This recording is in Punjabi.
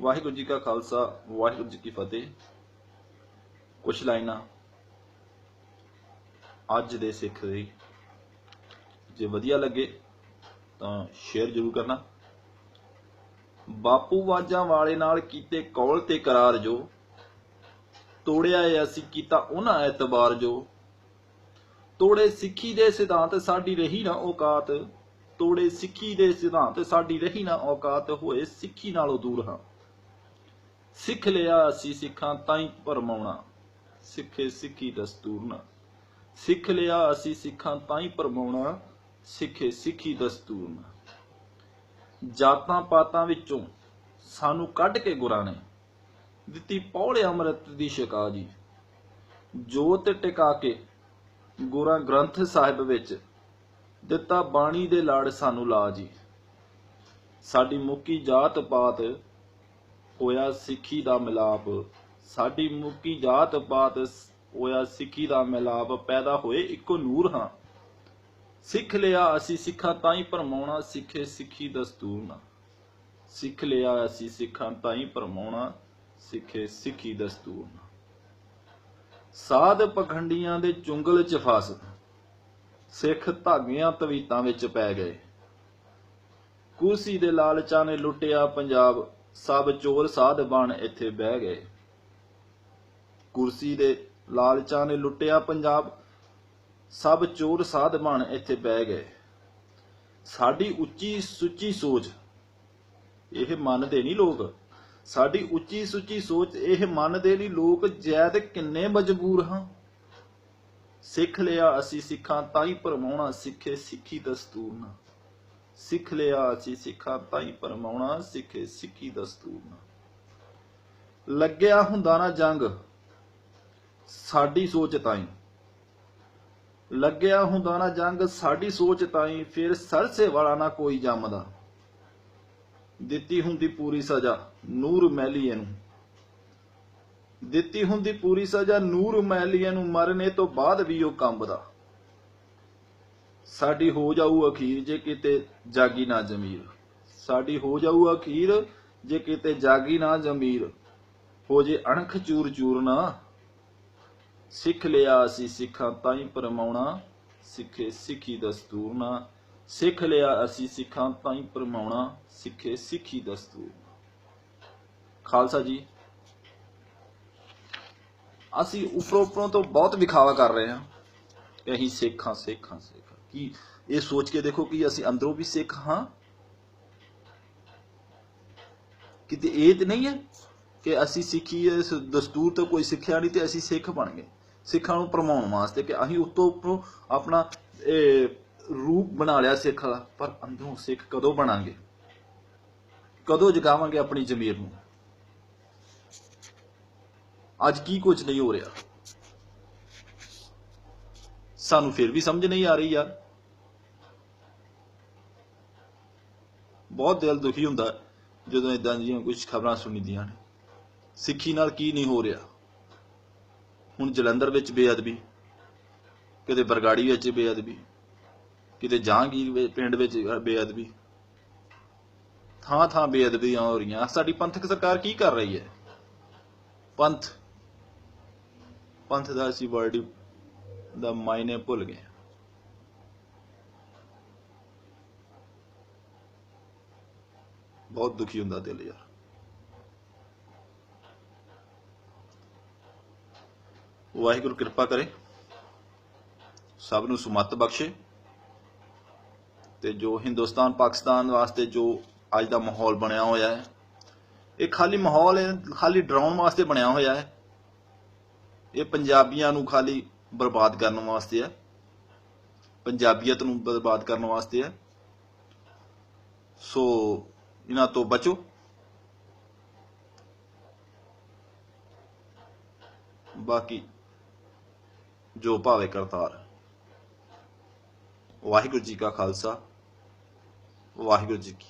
ਵਾਹਿਗੁਰੂ ਜੀ ਕਾ ਖਾਲਸਾ, ਵਾਹਿਗੁਰੂ ਜੀ ਕੀ ਫਤਿਹ। ਕੁਛ ਲਾਈਨਾਂ ਅੱਜ ਦੇ ਸਿੱਖ ਦੀ। ਜੇ ਵਧੀਆ ਲੱਗੇ ਤਾਂ ਸ਼ੇਅਰ ਜ਼ਰੂਰ ਕਰਨਾ। ਬਾਪੂ ਵਾਜਾਂ ਵਾਲੇ ਨਾਲ ਕੀਤੇ ਕੌਲ ਤੇ ਕਰਾਰ ਜੋ, ਤੋੜਿਆ ਏ ਅਸੀਂ ਕੀਤਾ ਉਹਨਾਂ ਐਤਬਾਰ ਜੋ। ਤੋੜੇ ਸਿੱਖੀ ਦੇ ਸਿਧਾਂਤ ਸਾਡੀ ਰਹੀ ਨਾ ਔਕਾਤ, ਤੋੜੇ ਸਿੱਖੀ ਦੇ ਸਿਧਾਂਤ ਸਾਡੀ ਰਹੀ ਨਾ ਔਕਾਤ, ਹੋਏ ਸਿੱਖੀ ਨਾਲੋਂ ਦੂਰ ਹਾਂ। ਸਿੱਖ ਲਿਆ ਅਸੀਂ ਸਿੱਖਾਂ ਤਾਈਂ ਪਰਮਾਉਣਾ ਸਿੱਖੇ ਸਿੱਖੀ ਦਸਤੂਰ ਨਾ। ਸਿੱਖ ਲਿਆ ਅਸੀਂ ਸਿੱਖਾਂ ਤਾਈਂ ਪਰਮਾਉਣਾ ਸਿੱਖੇ ਸਿੱਖੀ ਦਸਤੂਰ ਨਾ। ਜਾਤਾਂ ਪਾਤਾਂ ਵਿੱਚੋਂ ਸਾਨੂੰ ਕੱਢ ਕੇ ਗੁਰਾਂ ਨੇ ਦਿੱਤੀ ਪੌੜੇ ਅੰਮ੍ਰਿਤ ਦੀ ਸ਼ਿਕਾ ਜੀ। ਜੋਤ ਟਿਕਾ ਕੇ ਗੁਰਾਂ ਗ੍ਰੰਥ ਸਾਹਿਬ ਵਿੱਚ ਦਿੱਤਾ ਬਾਣੀ ਦੇ ਲਾੜ ਸਾਨੂੰ ਲਾ ਜੀ। ਸਾਡੀ ਮੁੱਕੀ ਜਾਤ ਪਾਤ ਹੋਇਆ ਸਿੱਖੀ ਦਾ ਮਿਲਾਪ। ਸਾਡੀ ਮੁੱਕੀ ਜਾਤ ਪਾਤ ਹੋਇਆ ਸਿੱਖੀ ਦਾ ਮਿਲਾਪ। ਪੈਦਾ ਹੋਏ ਇੱਕੋ ਨੂਰ ਹਾਂ। ਸਿੱਖ ਲਿਆ ਅਸੀਂ ਸਿੱਖਾਂ ਤਾਂ ਹੀ ਪਰਮਾਉਣਾ ਸਿੱਖੇ ਸਿੱਖੀ ਦਸਤੂਰ ਨਾ। ਸਿੱਖ ਲਿਆ ਅਸੀਂ ਸਿੱਖਾਂ ਤਾਂ ਹੀ ਪਰਮਾਉਣਾ ਸਿੱਖੇ ਸਿੱਖੀ ਦਸਤੂਰ ਨਾ। ਸਾਧ ਪਖੰਡੀਆਂ ਦੇ ਚੁੰਗਲ ਚ ਫਸ। ਸਿੱਖ ਧਾਗਿਆਂ ਤਵੀਤਾਂ ਵਿੱਚ ਪੈ ਗਏ। ਕੁਰਸੀ ਦੇ ਲਾਲਚਾਂ ਨੇ ਲੁੱਟਿਆ ਪੰਜਾਬ। ਸਭ ਚੋਰ ਸਾਧ ਬਣ ਇੱਥੇ ਬਹਿ ਗਏ। ਕੁਰਸੀ ਦੇ ਲਾਲਚਾਂ ਨੇ ਲੁੱਟਿਆ ਪੰਜਾਬ। ਸਭ ਚੋਰ ਸਾਧ ਬਣ ਇੱਥੇ ਬਹਿ ਗਏ। ਸਾਡੀ ਉੱਚੀ ਸੁੱਚੀ ਸੋਚ, ਇਹ ਮੰਨਦੇ ਨਹੀਂ ਲੋਕ। ਸਾਡੀ ਉੱਚੀ ਸੁੱਚੀ ਸੋਚ, ਇਹ ਮੰਨਦੇ ਨਹੀਂ ਲੋਕ ਜੈਦ ਕਿੰਨੇ ਮਜਬੂਰ ਹਾਂ। ਸਿੱਖ ਲਿਆ ਅਸੀਂ ਸਿੱਖਾਂ, ਤਾਂ ਹੀ ਪਰਮਾਉਣਾ ਸਿੱਖੇ ਸਿੱਖੀ ਦਸਤੂਰ ਨਾ। ਸਿੱਖ ਲਿਆ ਅਸੀਂ ਸਿੱਖਾਂ ਤਾਂ ਪਰਮਾਉਣਾ, ਸਿੱਖੇ ਸਿੱਖੀ ਦਸਤੂਰ ਨਾ। ਲੱਗਿਆ ਹੁੰਦਾ ਨਾ ਜੰਗ, ਸਾਡੀ ਸੋਚ ਤਾਈਂ। ਲੱਗਿਆ ਹੁੰਦਾ ਨਾ ਜੰਗ, ਸਾਡੀ ਸੋਚ ਤਾਈਂ, ਫਿਰ ਸਰਸੇ ਵਾਲਾ ਨਾ ਕੋਈ ਜੰਮਦਾ। ਦਿੱਤੀ ਹੁੰਦੀ ਪੂਰੀ ਸਜ਼ਾ, ਨੂਰ ਮੈਲੀਏ ਨੂੰ। ਦਿੱਤੀ ਹੁੰਦੀ ਪੂਰੀ ਸਜ਼ਾ, ਨੂਰ ਮੈਲੀਏ ਨੂੰ ਮਰਨੇ ਤੋਂ ਬਾਅਦ ਵੀ ਉਹ ਕੰਬਦਾ। ਸਾਡੀ ਹੋ ਜਾਊ ਅਖੀਰ ਜੇ ਕਿਤੇ ਜਾਗੀ ਨਾ ਜ਼ਮੀਰ। ਸਾਡੀ ਹੋ ਜਾਊ ਅਖੀਰ ਜੇ ਕਿਤੇ ਜਾਗੀ ਨਾ ਜ਼ਮੀਰ। ਹੋ ਜੇ ਅਣਖ ਚੂਰ ਚੂਰ ਨਾ, ਸਿੱਖ ਲਿਆ ਅਸੀਂ ਸਿੱਖਾਂ ਤਾਂ ਹੀ ਪਰਮਾਉਣਾ, ਸਿੱਖੇ ਸਿੱਖੀ ਦਸਤੂਰ ਨਾ। ਸਿੱਖ ਲਿਆ ਅਸੀਂ ਸਿੱਖਾਂ ਤਾਂ ਹੀ ਪਰਮਾਉਣਾ, ਸਿੱਖੇ ਸਿੱਖੀ ਦਸਤੂਰ ਖਾਲਸਾ ਜੀ, ਅਸੀਂ ਉਪਰੋਂ ਉੱਪਰੋਂ ਤੋਂ ਬਹੁਤ ਵਿਖਾਵਾ ਕਰ ਰਹੇ ਹਾਂ ਕਿ ਅਸੀਂ ਸਿੱਖਾਂ ਸਿੱਖਾਂ ਸਿੱਖ। ਕੀ ਇਹ ਸੋਚ ਕੇ ਦੇਖੋ ਕਿ ਅਸੀਂ ਅੰਦਰੋਂ ਵੀ ਸਿੱਖ ਹਾਂ। ਕਿਤੇ ਇਹ ਤੇ ਨਹੀਂ ਹੈ ਕਿ ਅਸੀਂ ਸਿੱਖੀ ਦਸਤੂਰ ਤੋਂ ਕੋਈ ਸਿੱਖਿਆ ਨਹੀਂ ਤੇ ਅਸੀਂ ਸਿੱਖ ਬਣ ਗਏ। ਸਿੱਖਾਂ ਨੂੰ ਪ੍ਰਮਾਉਣ ਵਾਸਤੇ ਕਿ ਅਸੀਂ ਉੱਤੋਂ ਉੱਪਰੋਂ ਆਪਣਾ ਰੂਪ ਬਣਾ ਲਿਆ ਸਿੱਖ ਦਾ, ਪਰ ਅੰਦਰੋਂ ਸਿੱਖ ਕਦੋਂ ਬਣਾਂਗੇ? ਕਦੋਂ ਜਗਾਵਾਂਗੇ ਆਪਣੀ ਜ਼ਮੀਰ ਨੂੰ? ਅੱਜ ਕੀ ਕੁਝ ਨਹੀਂ ਹੋ ਰਿਹਾ। ਸਾਨੂੰ ਫਿਰ ਵੀ ਸਮਝ ਨਹੀਂ ਆ ਰਹੀ ਯਾਰ। ਬਹੁਤ ਦਿਲ ਦੁਖੀ ਹੁੰਦਾ ਜਦੋਂ ਇਦਾਂ ਦੀਆਂ ਕੁਝ ਖਬਰਾਂ ਸੁਣੀਦੀਆਂ ਨੇ। ਸਿੱਖੀ ਨਾਲ ਕੀ ਨਹੀਂ ਹੋ ਰਿਹਾ? ਹੁਣ ਜਲੰਧਰ ਵਿੱਚ ਬੇਅਦਬੀ, ਕਿਤੇ ਬਰਗਾੜੀ ਵਿੱਚ ਬੇਅਦਬੀ, ਕਿਤੇ ਜਹਾਂਗੀਰ ਪਿੰਡ ਵਿੱਚ ਬੇਅਦਬੀ। ਥਾਂ ਥਾਂ ਬੇਅਦਬੀਆਂ ਹੋ ਰਹੀਆਂ। ਸਾਡੀ ਪੰਥਕ ਸਰਕਾਰ ਕੀ ਕਰ ਰਹੀ ਹੈ? ਪੰਥ। ਪੰਥ ਦਾ ਅਸੀਂ ਵਰਡ ਦਾ ਮਾਇਨੇ ਭੁੱਲ ਗਏ ਬਹੁਤ ਦੁਖੀ ਹੁੰਦਾ ਦਿਲ ਯਾਰ। ਵਾਹਿਗੁਰੂ ਕਿਰਪਾ ਕਰੇ। ਸਭ ਨੂੰ ਸੁਮਤ ਬਖਸ਼ੇ। ਤੇ ਜੋ ਹਿੰਦੁਸਤਾਨ, ਪਾਕਿਸਤਾਨ ਵਾਸਤੇ ਜੋ ਅੱਜ ਦਾ ਮਾਹੌਲ ਬਣਿਆ ਹੋਇਆ ਹੈ, ਇਹ ਖਾਲੀ ਮਾਹੌਲ ਹੈ, ਖਾਲੀ ਡਰਾਉਣ ਵਾਸਤੇ ਬਣਿਆ ਹੋਇਆ ਹੈ। ਇਹ ਪੰਜਾਬੀਆਂ ਨੂੰ ਖਾਲੀ ਬਰਬਾਦ ਕਰਨ ਵਾਸਤੇ ਹੈ ਪੰਜਾਬੀਅਤ ਨੂੰ ਬਰਬਾਦ ਕਰਨ ਵਾਸਤੇ ਹੈ ਸੋ, ਇਹਨਾਂ ਤੋਂ ਬਚੋ। ਬਾਕੀ, ਜੋ ਭਾਵੇ ਕਰਤਾਰ। ਵਾਹਿਗੁਰੂ ਜੀ ਕਾ ਖਾਲਸਾ, ਵਾਹਿਗੁਰੂ ਜੀ ਕੀ